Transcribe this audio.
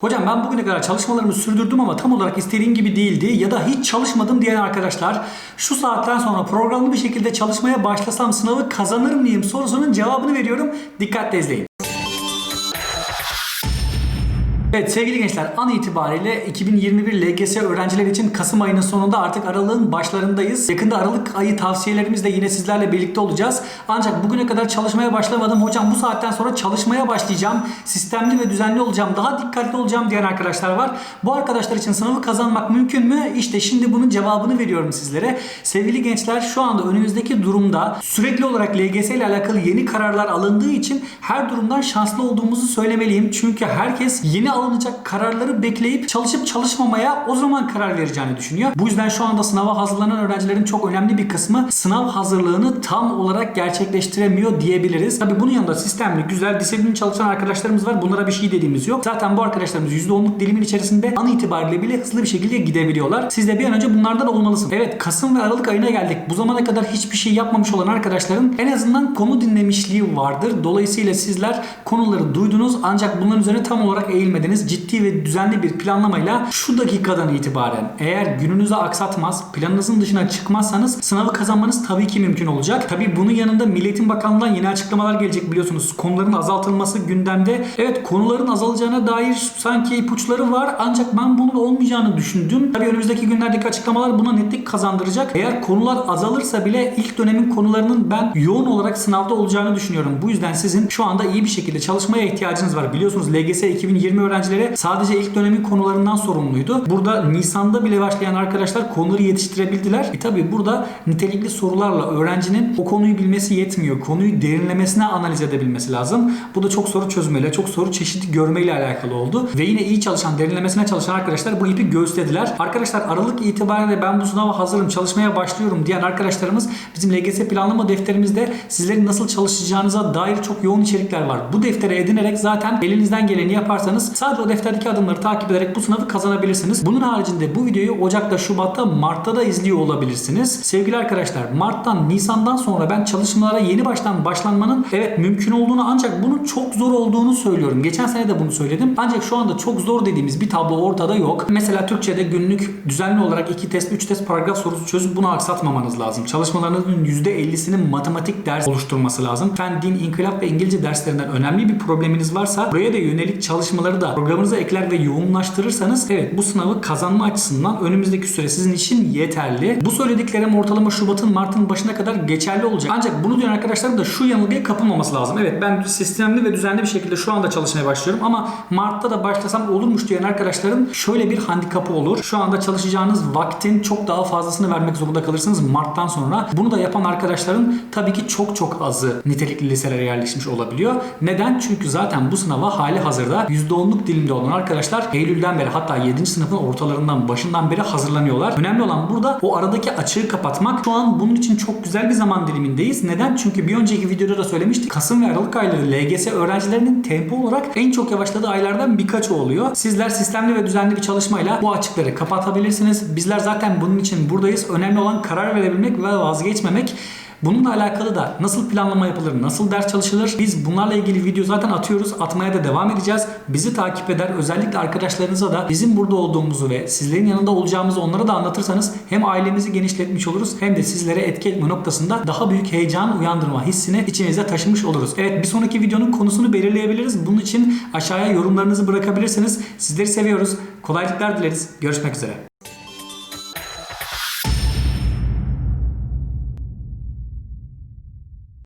Hocam ben bugüne kadar çalışmalarımı sürdürdüm ama tam olarak istediğim gibi değildi ya da hiç çalışmadım diyen arkadaşlar şu saatten sonra programlı bir şekilde çalışmaya başlasam sınavı kazanır mıyım sorusunun cevabını veriyorum. Dikkatle izleyin. Evet sevgili gençler an itibariyle 2021 LGS öğrencileri için Kasım ayının sonunda artık aralığın başlarındayız. Yakında Aralık ayı tavsiyelerimizle yine sizlerle birlikte olacağız. Ancak bugüne kadar çalışmaya başlamadım. Hocam bu saatten sonra çalışmaya başlayacağım. Sistemli ve düzenli olacağım. Daha dikkatli olacağım diyen arkadaşlar var. Bu arkadaşlar için sınavı kazanmak mümkün mü? İşte şimdi bunun cevabını veriyorum sizlere. Sevgili gençler şu anda önümüzdeki durumda sürekli olarak LGS ile alakalı yeni kararlar alındığı için her durumdan şanslı olduğumuzu söylemeliyim. Çünkü herkes yeni alınacak kararları bekleyip çalışıp çalışmamaya o zaman karar vereceğini düşünüyor. Bu yüzden şu anda sınava hazırlanan öğrencilerin çok önemli bir kısmı sınav hazırlığını tam olarak gerçekleştiremiyor diyebiliriz. Tabi bunun yanında sistemli, güzel, disiplinli çalışan arkadaşlarımız var. Bunlara bir şey dediğimiz yok. Zaten bu arkadaşlarımız %10'luk dilimin içerisinde an itibariyle bile hızlı bir şekilde gidebiliyorlar. Siz de bir an önce bunlardan olmalısınız. Evet Kasım ve Aralık ayına geldik. Bu zamana kadar hiçbir şey yapmamış olan arkadaşların en azından konu dinlemişliği vardır. Dolayısıyla sizler konuları duydunuz ancak bunların üzerine tam olarak eğilmediniz. Ciddi ve düzenli bir planlamayla şu dakikadan itibaren eğer gününüzü aksatmaz, planınızın dışına çıkmazsanız sınavı kazanmanız tabii ki mümkün olacak. Tabii bunun yanında Milli Eğitim Bakanlığı'ndan yeni açıklamalar gelecek biliyorsunuz. Konuların azaltılması gündemde. Evet konuların azalacağına dair sanki ipuçları var ancak ben bunun olmayacağını düşündüm. Tabii önümüzdeki günlerdeki açıklamalar buna netlik kazandıracak. Eğer konular azalırsa bile ilk dönemin konularının ben yoğun olarak sınavda olacağını düşünüyorum. Bu yüzden sizin şu anda iyi bir şekilde çalışmaya ihtiyacınız var. Biliyorsunuz LGS 2020 öğrencileri sadece ilk dönemin konularından sorumluydu. Burada Nisan'da bile başlayan arkadaşlar konuları yetiştirebildiler. E tabi burada nitelikli sorularla öğrencinin o konuyu bilmesi yetmiyor. Konuyu derinlemesine analiz edebilmesi lazım. Bu da çok soru çözmeyle, çok soru çeşidi görmeyle alakalı oldu. Ve yine iyi çalışan, derinlemesine çalışan arkadaşlar bu ipi göğüslediler. Arkadaşlar Aralık itibariyle ben bu sınava hazırım, çalışmaya başlıyorum diyen arkadaşlarımız bizim LGS planlama defterimizde sizlerin nasıl çalışacağınıza dair çok yoğun içerikler var. Bu deftere edinerek zaten elinizden geleni yaparsanız sadece o defterdeki adımları takip ederek bu sınavı kazanabilirsiniz. Bunun haricinde bu videoyu Ocak'ta, Şubat'ta, Mart'ta da izliyor olabilirsiniz. Sevgili arkadaşlar Mart'tan, Nisan'dan sonra ben çalışmalara yeni baştan başlanmanın evet mümkün olduğunu ancak bunun çok zor olduğunu söylüyorum. Geçen sene de bunu söyledim. Ancak şu anda çok zor dediğimiz bir tablo ortada yok. Mesela Türkçe'de günlük düzenli olarak 2 test, 3 test paragraf sorusu çözüp bunu aksatmamanız lazım. Çalışmalarınızın %50'sinin matematik ders oluşturması lazım. Fen, din, inkılap ve İngilizce derslerinden önemli bir probleminiz varsa buraya da yönelik çalışmaları da programınıza ekler ve yoğunlaştırırsanız evet bu sınavı kazanma açısından önümüzdeki süre sizin için yeterli. Bu söylediklerim ortalama Şubat'ın Mart'ın başına kadar geçerli olacak. Ancak bunu diyen arkadaşların da şu yanılgıya kapılmaması lazım. Evet ben sistemli ve düzenli bir şekilde şu anda çalışmaya başlıyorum ama Mart'ta da başlasam olurmuş diyen arkadaşların şöyle bir handikapı olur. Şu anda çalışacağınız vaktin çok daha fazlasını vermek zorunda kalırsınız Mart'tan sonra. Bunu da yapan arkadaşların tabii ki çok çok azı nitelikli liselere yerleşmiş olabiliyor. Neden? Çünkü zaten bu sınava hali hazırda %10'luk dilimde olan arkadaşlar Eylül'den beri hatta 7. sınıfın ortalarından başından beri hazırlanıyorlar. Önemli olan burada o aradaki açığı kapatmak. Şu an bunun için çok güzel bir zaman dilimindeyiz. Neden? Çünkü bir önceki videoda da söylemiştik. Kasım ve Aralık ayları LGS öğrencilerinin tempo olarak en çok yavaşladığı aylardan birkaçı oluyor. Sizler sistemli ve düzenli bir çalışmayla bu açıkları kapatabilirsiniz. Bizler zaten bunun için buradayız. Önemli olan karar verebilmek ve vazgeçmemek. Bununla alakalı da nasıl planlama yapılır, nasıl ders çalışılır biz bunlarla ilgili video zaten atıyoruz. Atmaya da devam edeceğiz. Bizi takip eder. Özellikle arkadaşlarınıza da bizim burada olduğumuzu ve sizlerin yanında olacağımızı onlara da anlatırsanız hem ailemizi genişletmiş oluruz hem de sizlere etki etme noktasında daha büyük heyecan uyandırma hissini içimizde taşımış oluruz. Evet bir sonraki videonun konusunu belirleyebiliriz. Bunun için aşağıya yorumlarınızı bırakabilirsiniz. Sizleri seviyoruz. Kolaylıklar dileriz. Görüşmek üzere.